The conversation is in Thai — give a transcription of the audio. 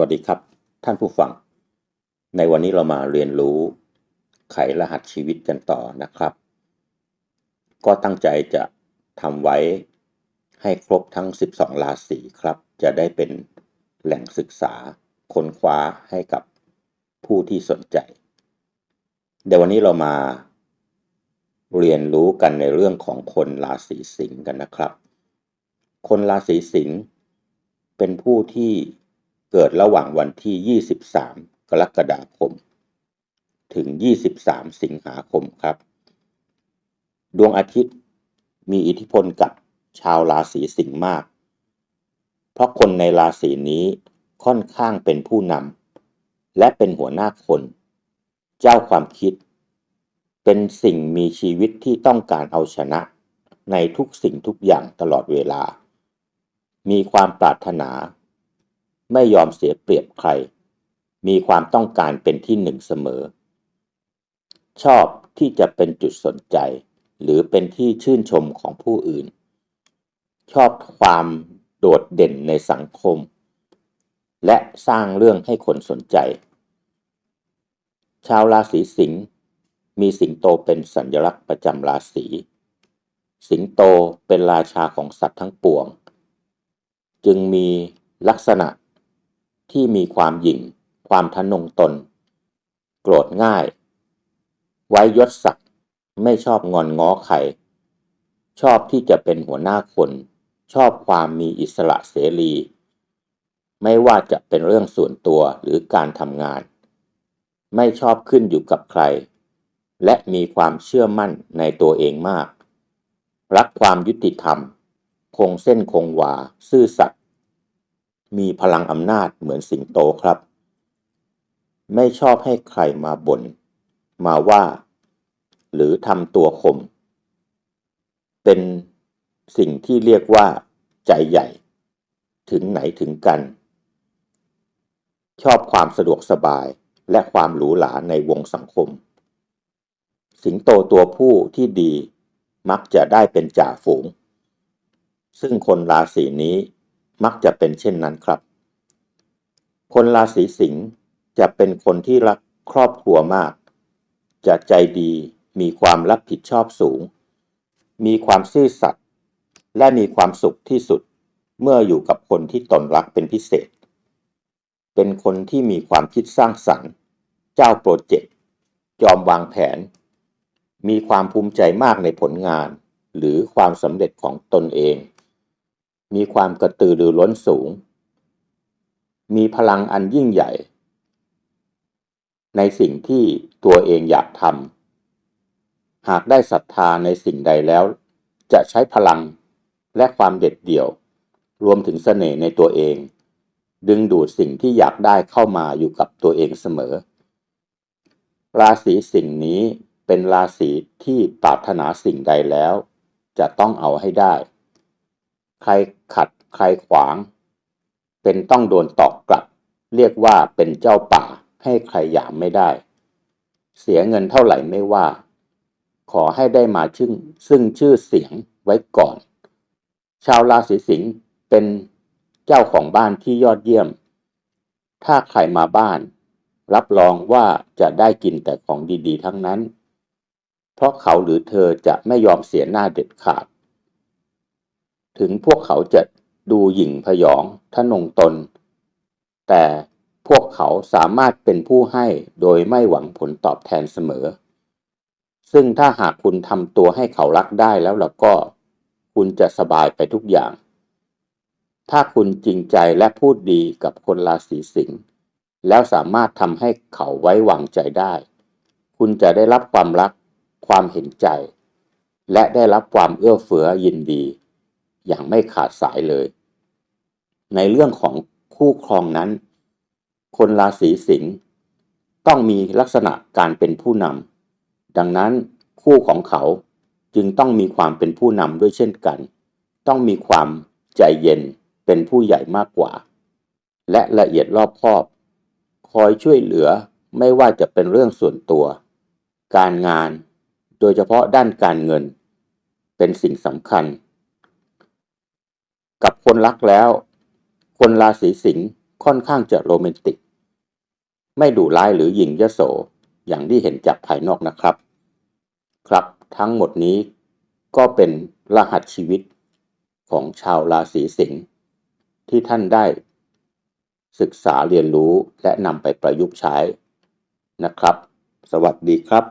วัสดีครับท่านผู้ฟัง ในวันนี้เรามาเรียนรู้ไขรหัสชีวิตกันต่อนะครับ ก็ตั้งใจจะทำไว้ให้ครบทั้ง 12 ราศีครับ จะได้เป็นแหล่งศึกษาค้นคว้าให้กับผู้ที่สนใจ เดี๋ยววันนี้เรามาเรียนรู้กันในเรื่องของคนราศีสิงห์กันนะครับ คนราศีสิงห์เป็นผู้ที่ เกิดระหว่างวันที่ 23 กรกฎาคม ถึง 23 สิงหาคมครับ ดวงอาทิตย์มีอิทธิพลกับชาวราศีสิงห์มาก เพราะคนในราศีนี้ค่อนข้างเป็นผู้นำและเป็นหัวหน้าคน เจ้าความคิด เป็นสิ่งมีชีวิตที่ต้องการเอาชนะ ในทุกสิ่งทุกอย่างตลอดเวลา มีความปรารถนา ไม่ยอมเสียเปรียบใคร มีความต้องการเป็นที่หนึ่งเสมอ ชอบที่จะเป็นจุดสนใจ หรือเป็นที่ชื่นชมของผู้อื่น ชอบความโดดเด่นในสังคม และสร้างเรื่องให้คนสนใจ ชาวราศีสิงห์มีสิงโตเป็นสัญลักษณ์ประจำราศี สิงโตเป็นราชาของสัตว์ทั้งปวง จึงมีลักษณะ ที่มีความหยิ่ง ความทะนงตน โกรธง่าย ไว้ยศศักดิ์ไม่ชอบงอนง้อใคร ชอบที่จะเป็นหัวหน้าคน ชอบความมีอิสระเสรี ไม่ว่าจะเป็นเรื่องส่วนตัวหรือการทำงาน ไม่ชอบขึ้นอยู่กับใคร และมีความเชื่อมั่นในตัวเองมาก รักความยุติธรรม คงเส้นคงวา ซื่อสัตย์ มีพลังอำนาจเหมือนสิงโตครับ ไม่ชอบให้ใครมาบน่นมาว่า หรือทำตัวข่มเป็นสิ่งที่เรียกว่าใจใหญ่ ถึงไหนถึงกัน ชอบความสะดวกสบายและความหรูหราในวงสังคม สิงโตตัวผู้ที่ดีมักจะได้เป็นจ่าฝูง ซึ่งคนราศีนี้ มักจะเป็นเช่นนั้นครับ คนราศีสิงห์จะเป็นคนที่รักครอบครัวมาก จะใจดีมีความรับผิดชอบสูง มีความซื่อสัตย์และมีความสุขที่สุดเมื่ออยู่กับคนที่ตนรักเป็นพิเศษ เป็นคนที่มีความคิดสร้างสรรค์ เจ้าโปรเจกต์ยอมวางแผน มีความภูมิใจมากในผลงาน หรือความสำเร็จของตนเอง มีความกระตือรือร้นสูง มีพลังอันยิ่งใหญ่ ในสิ่งที่ตัวเองอยากทำหากได้ศรัทธาในสิ่งใดแล้ว จะใช้พลังและความเด็ดเดี่ยว รวมถึงเสน่ห์ในตัวเอง ดึงดูดสิ่งที่อยากได้เข้ามาอยู่กับตัวเองเสมอ ราศีสิ่งนี้เป็นราศีที่ปรารถนาสิ่งใดแล้ว จะต้องเอาให้ได้ ใครขัดใครขวาง เป็นต้องโดนตอกกลับ เรียกว่าเป็นเจ้าป่าให้ใครหยามไม่ได้ เสียเงินเท่าไหร่ไม่ว่า ขอให้ได้มาซึ่งซึ่งชื่อเสียงไว้ก่อน ชาวราศีสิงห์เป็นเจ้าของบ้านที่ยอดเยี่ยม ถ้าใครมาบ้าน รับรองว่าจะได้กินแต่ของดีๆ ทั้งนั้น เพราะเขาหรือเธอจะไม่ยอมเสียหน้าเด็ดขาด ถึงพวกเขาจะดูหยิ่งพยองทะนงตน แต่พวกเขาสามารถเป็นผู้ให้โดยไม่หวังผลตอบแทนเสมอ ซึ่งถ้าหากคุณทำตัวให้เขารักได้แล้วล่ะก็ คุณจะสบายไปทุกอย่าง ถ้าคุณจริงใจและพูดดีกับคนราศีสิงห์แล้วสามารถทำให้เขาไว้วางใจได้ คุณจะได้รับความรัก ความเห็นใจ และได้รับความเอื้อเฟื้อยินดี อย่างไม่ขาดสายเลย ในเรื่องของคู่ครองนั้น คนราศีสิงห์ต้องมีลักษณะการเป็นผู้นำดังนั้นคู่ของเขาจึงต้องมีความเป็นผู้นำด้วยเช่นกัน ต้องมีความใจเย็นเป็นผู้ใหญ่มากกว่า และละเอียดรอบคอบ คอยช่วยเหลือไม่ว่าจะเป็นเรื่องส่วนตัว การงาน โดยเฉพาะด้านการเงิน เป็นสิ่งสำคัญ กับคนรักแล้ว คนราศีสิงห์ค่อนข้างจะโรแมนติก ไม่ดุร้ายหรือหยิ่งยโสอย่างที่เห็นจากภายนอกนะครับ ครับทั้งหมดนี้ก็เป็นรหัสชีวิตของชาวราศีสิงห์ที่ท่านได้ ศึกษาเรียนรู้และนำไปประยุกต์ใช้นะครับ สวัสดีครับ